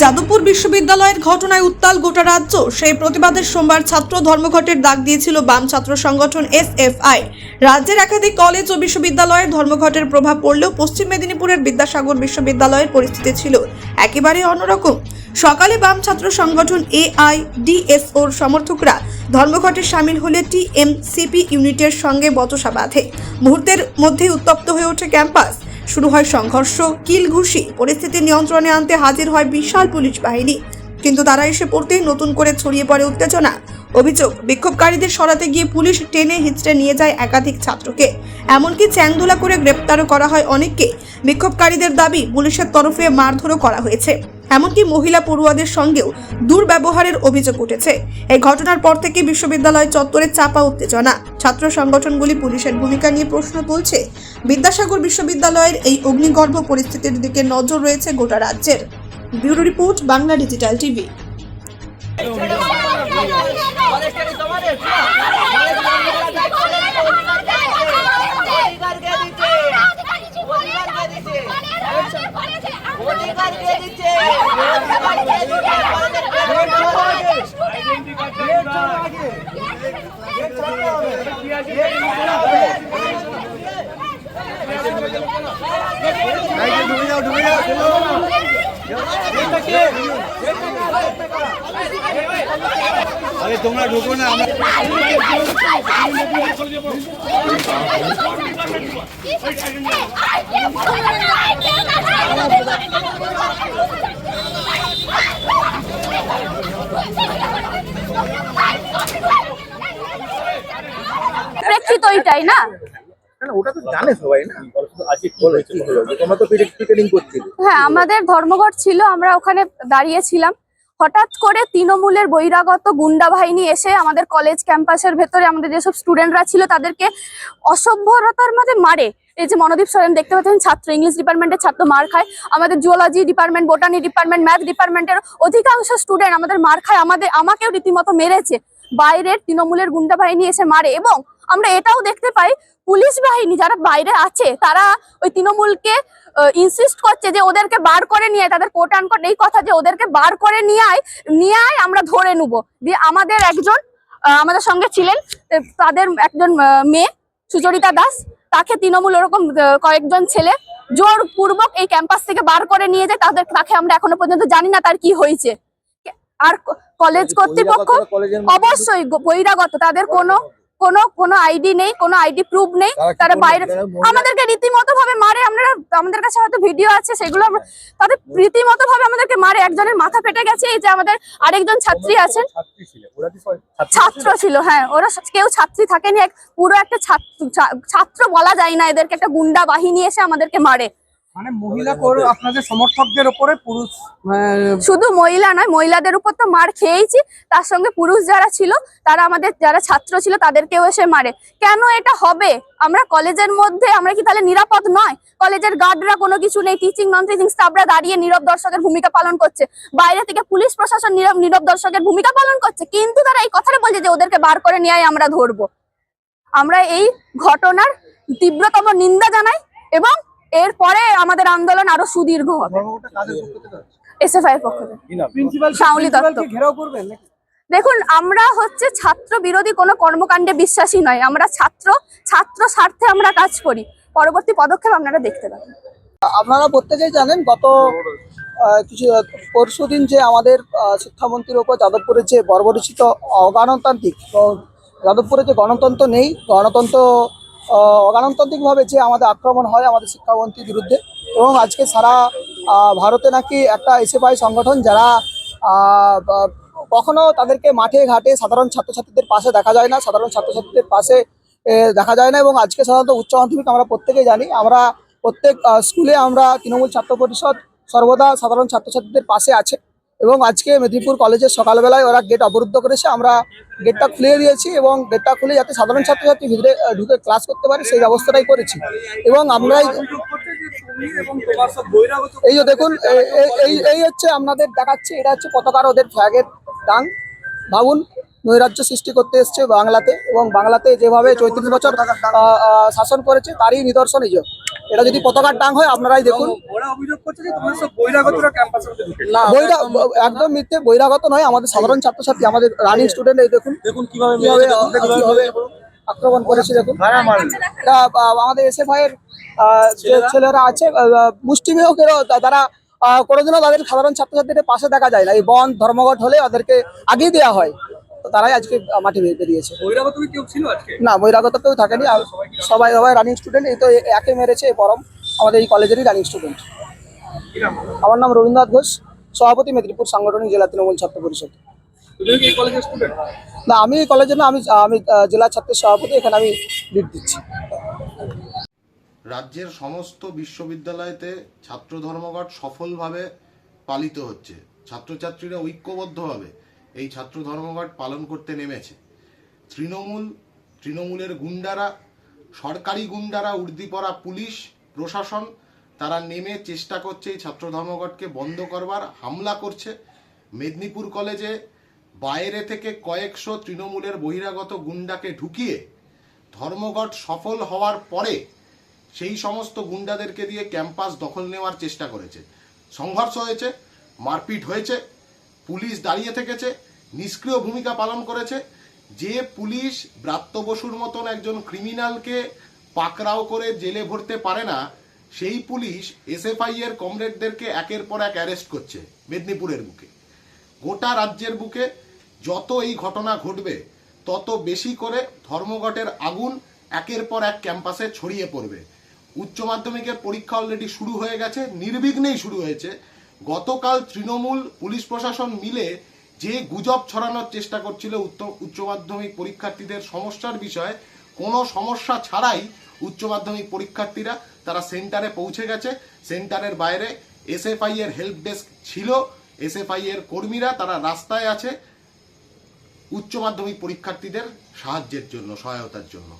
যাদবপুর বিশ্ববিদ্যালয়ের ঘটনায় উত্তাল গোটা রাজ্য। সেই প্রতিবাদের সোমবার ছাত্র ধর্মঘটের ডাক দিয়েছিল বাম ছাত্র সংগঠন এসএফআই। রাজ্যের একাধিক কলেজ ও বিশ্ববিদ্যালয়ের ধর্মঘটের প্রভাব পড়লেও পশ্চিম মেদিনীপুরের বিদ্যাসাগর বিশ্ববিদ্যালয়ের পরিস্থিতি ছিল একেবারে অন্যরকম। সকালে বাম ছাত্র সংগঠন এআইডিএসওর সমর্থকরা ধর্মঘটে সামিল হলে টিএমসিপি ইউনিটের সঙ্গে বচসা বাঁধে। মুহূর্তের মধ্যেই উত্তপ্ত হয়ে ওঠে ক্যাম্পাস। শুরু হয় সংঘর্ষ, কিল ঘুষি, পরিস্থিতি নিয়ন্ত্রণে আনতে হাজির হয় বিশাল পুলিশ বাহিনী। কিন্তু তারা এসে পড়তেই নতুন করে ছড়িয়ে পড়ে উত্তেজনা। অভিযোগ, বিক্ষোভকারীদের সরাতে গিয়ে পুলিশ টেনে হিচড়ে নিয়ে যায় একাধিক ছাত্রকে। এমনকি চ্যাংদোলা করে গ্রেপ্তারও করা হয় অনেককে। বিক্ষোভকারীদের দাবি, পুলিশের তরফে মারধরও করা হয়েছে। এমনকি মহিলা পড়ুয়াদের সঙ্গেও দুর্ব্যবহারের অভিযোগ উঠেছে। এই ঘটনার পর থেকে বিশ্ববিদ্যালয় চত্বরে চাপা উত্তেজনা। ছাত্র সংগঠনগুলি পুলিশের ভূমিকা নিয়ে প্রশ্ন তুলছে। বিদ্যাসাগর বিশ্ববিদ্যালয়ের এই অগ্নিগর্ভ পরিস্থিতির দিকে নজর রয়েছে গোটা রাজ্যের। Bureau report, Bangla digital TV. আরে তোমরা ঢুকো না আমরা প্রেক্ষিত ওইটাই না না, না, ওটা তো সবাই না। হ্যাঁ আমাদের ধর্মঘট ছিল আমরা ওখানে দাঁড়িয়েছিলাম। হঠাৎ করে তৃণমূলের বহিরাগত গুন্ডা বাহিনী এসে আমাদের কলেজ ক্যাম্পাসের ভেতরে আমাদের যেসব স্টুডেন্টরা ছিল তাদেরকে অসভ্যতার মধ্যে মারে। এই যে মনোদীপ সরেন দেখতে পাচ্ছেন ছাত্র ইংলিশ ডিপার্টমেন্টের ছাত্র মার খায়। আমাদের zoology department botany department math ডিপার্টমেন্টের অধিকাংশ স্টুডেন্ট আমাদের মার খায়। আমাদের আমাকেও রীতিমতো মেরেছে। বাইরের তৃণমূলের গুন্ডা বাহিনী এসে মারে এবং আমরা এটাও দেখতে পাই পুলিশ বাহিনী যারা বাইরে আছে, তারা ওই তৃণমূলকে ইনসিস্ট করছে যে ওদেরকে বার করে নিয়ে তাদের কোট আনকোট এই কথা যে ওদেরকে বার করে নিয়ে নিয়ে আয়, আমরা ধরে নেব। দিয়ে আমাদের একজন আমাদের সঙ্গে ছিলেন তাদের একজন মেয়ে সুচরিতা দাস, তাকে তৃণমূল ওরকম কয়েকজন ছেলে জোরপূর্বক এই ক্যাম্পাস থেকে বার করে নিয়ে যায়, তাদের, তাকে আমরা এখনও পর্যন্ত জানি না তার কি হয়েছে। আর কলেজ কর্তৃপক্ষ? অবশ্যই বহিরাগত তাদের কোনো কোনো কোনো আইডি নেই কোনো আইডি প্রুফ নেই। তারা? বাইরে আমাদেরকে রীতিমতো ভাবে মারে আমরা আমাদের কাছে হয়তো ভিডিও আছে সেগুলো আমরা তাদের রীতিমতো ভাবে আমাদেরকে মারে একজনের মাথা ফেটে গেছে এই যে আমাদের আরেকজন ছাত্রী আছেন। ছিল? ছাত্র ছিল? হ্যাঁ ওরা কেউ ছাত্রী থাকেনি এক পুরো একটা ছাত্র ছাত্র বলা যায় না এদেরকে একটা গুন্ডা বাহিনী এসে আমাদেরকে মারে। মানে পুরুষ শুধু মহিলা নয়, মহিলাদের উপর তো মার খেয়েইছি। তার সঙ্গে পুরুষ যারা ছিল, তারা আমাদের যারা ছাত্র ছিল, তাদেরকেও এসে মারে। কেন এটা হবে? আমরা কলেজের মধ্যে, আমরা কি তাহলে নিরাপদ নয়? কলেজের গার্ডরা কোনো কিছু নেই টিচিং নন টিচিং স্টাফরা দাঁড়িয়ে নীরব দর্শকের ভূমিকা পালন করছে। বাইরে থেকে পুলিশ প্রশাসন নীরব নীরব দর্শকের ভূমিকা পালন করছে। কিন্তু তারা এই কথাটা বলছে যে ওদেরকে বার করে নিয়ে আমরা ধরবো। আমরা এই ঘটনার তীব্রতম নিন্দা জানাই এবং এরপরে আমাদের আন্দোলন আরও সুদীর্ঘ হবে। এসএফআই এর পক্ষ থেকে। শাওলি দত্ত। দেখুন আমরা হচ্ছে ছাত্র বিরোধী কোনো কর্মকাণ্ডে বিশ্বাসী নয়। আমরা ছাত্র ছাত্র স্বার্থে আমরা কাজ করি। পরবর্তী পদক্ষেপ আপনারা দেখতে পাবেন। আপনারা প্রত্যেকেই জানেন গত কিছু পরশু দিন যে আমাদের শিক্ষামন্ত্রীর ওপর যাদবপুরের যে বর্বরিচিত অগণতান্ত্রিক যাদবপুরে যে গণতন্ত্র নেই গণতন্ত্র অগণতান্ত্রিকভাবে যে আমাদের আক্রমণ হয় আমাদের শিক্ষামন্ত্রীর বিরুদ্ধে এবং আজকে সারা ভারতে নাকি একটা এসএফআই সংগঠন যারা কখনো তাদেরকে মাঠে ঘাটে সাধারণ ছাত্রছাত্রীদের পাশে দেখা যায় না, সাধারণ ছাত্রছাত্রীদের পাশে দেখা যায় না এবং আজকে সাধারণত উচ্চ মাধ্যমিক আমরা প্রত্যেকেই জানি। আমরা প্রত্যেক স্কুলে আমরা তৃণমূল ছাত্র পরিষদ সর্বদা সাধারণ ছাত্রছাত্রীদের পাশে আছে। এবং আজকে মেদিনীপুর কলেজের সকালবেলায় ওরা গেট অবরুদ্ধ করেছে। আমরা গেটটা খুলে দিয়েছি এবং গেটটা খুলে যাতে সাধারণ ছাত্রছাত্রী ভিতরে ঢুকে ক্লাস করতে পারে, সেই ব্যবস্থাটাই করেছি। এবং আমরা এই- যে দেখুন এই এই হচ্ছে আপনাদের দেখাচ্ছে, এটা হচ্ছে পতাকার ওদের ফ্ল্যাগের দান ভাবুন নৈরাজ্য সৃষ্টি করতে এসছে বাংলাতে এবং বাংলাতে যেভাবে চৌত্রিশ বছর শাসন করেছে তারই নিদর্শন এই এটা যদি পতাকার ডাং হয় আপনারাই দেখুন। একদম মিথ্যে বহিরাগত নয় আমাদের সাধারণ ছাত্রছাত্রী আমাদের রানিং স্টুডেন্ট এই দেখুন। দেখুন কীভাবে আক্রমণ করেছে দেখুন। এটা আমাদের এসএফআই এর আহ, যে ছেলেরা? আছে মুষ্টিমেয়কেরও তারা কোনোদিনও তাদের সাধারণ ছাত্রছাত্রীদের পাশে দেখা যায় না। এই বন ধর্মঘট হলে ওদেরকে আগিয়ে দেওয়া হয়। তারাই আজকে মাঠে বেরিয়েছে। বহিরাগত কেউ ছিল না বহিরাগত কেউ থাকেনি আর সবাই সবাই রানিং স্টুডেন্ট এই তো একে মেরেছে পরম। আমাদের এই কলেজেরই রানিং স্টুডেন্ট আমার নাম রবীন্দ্রনাথ ঘোষ সভাপতি মেদিনীপুর সাংগঠনিক জেলা তৃণমূল ছাত্র পরিষদ। তুমি কি এই কলেজের স্টুডেন্ট না আমি এই কলেজে না আমি আমি জেলা ছাত্রের সভাপতি এখানে আমি লিড দিচ্ছি। রাজ্যের সমস্ত বিশ্ববিদ্যালয়তে ছাত্র ধর্মঘট সফলভাবে পালিত হচ্ছে। ছাত্রছাত্রীরা ঐক্যবদ্ধভাবে এই ছাত্র ধর্মঘট পালন করতে নেমেছে। তৃণমূল, তৃণমূলের গুন্ডারা, সরকারি গুন্ডারা, উর্দিপরা পুলিশ, প্রশাসন, তারা নেমে চেষ্টা করছে এই ছাত্র ধর্মঘটকে বন্ধ করবার, হামলা করছে। মেদিনীপুর কলেজে বাইরে থেকে কয়েকশো তৃণমূলের বহিরাগত গুন্ডাকে ঢুকিয়ে ধর্মঘট সফল হওয়ার পরে সেই সমস্ত গুন্ডাদেরকে দিয়ে ক্যাম্পাস দখল নেওয়ার চেষ্টা করেছে। সংঘর্ষ হয়েছে, মারপিট হয়েছে। পুলিশ দাঁড়িয়ে থেকেছে, নিষ্ক্রিয় ভূমিকা পালন করেছে। যে পুলিশ ব্রাত্য বসুর মতন একজন ক্রিমিনালকে পাকড়াও করে জেলে ভরতে পারে না, সেই পুলিশ এসএফআই এর কমরেডদেরকে একের পর এক অ্যারেস্ট করছে মেদিনীপুরের বুকে। গোটা রাজ্যের বুকে যত এই ঘটনা ঘটবে, তত বেশি করে ধর্মঘটের আগুন একের পর এক ক্যাম্পাসে ছড়িয়ে পড়বে। উচ্চ মাধ্যমিকের পরীক্ষা অলরেডি শুরু হয়ে গেছে, নির্বিঘ্নেই শুরু হয়েছে। গতকাল তৃণমূল পুলিশ প্রশাসন মিলে যে গুজব ছড়ানোর চেষ্টা করছিল উচ্চ মাধ্যমিক পরীক্ষার্থীদের সমস্যার বিষয়ে, কোনো সমস্যা ছাড়াই উচ্চ মাধ্যমিক পরীক্ষার্থীরা তারা সেন্টারে পৌঁছে গেছে। সেন্টারের বাইরে এসএফআই এর হেল্প ডেস্ক ছিল। এসএফআই এর কর্মীরা তারা রাস্তায় আছে উচ্চ মাধ্যমিক পরীক্ষার্থীদের সাহায্যের জন্য, সহায়তার জন্য।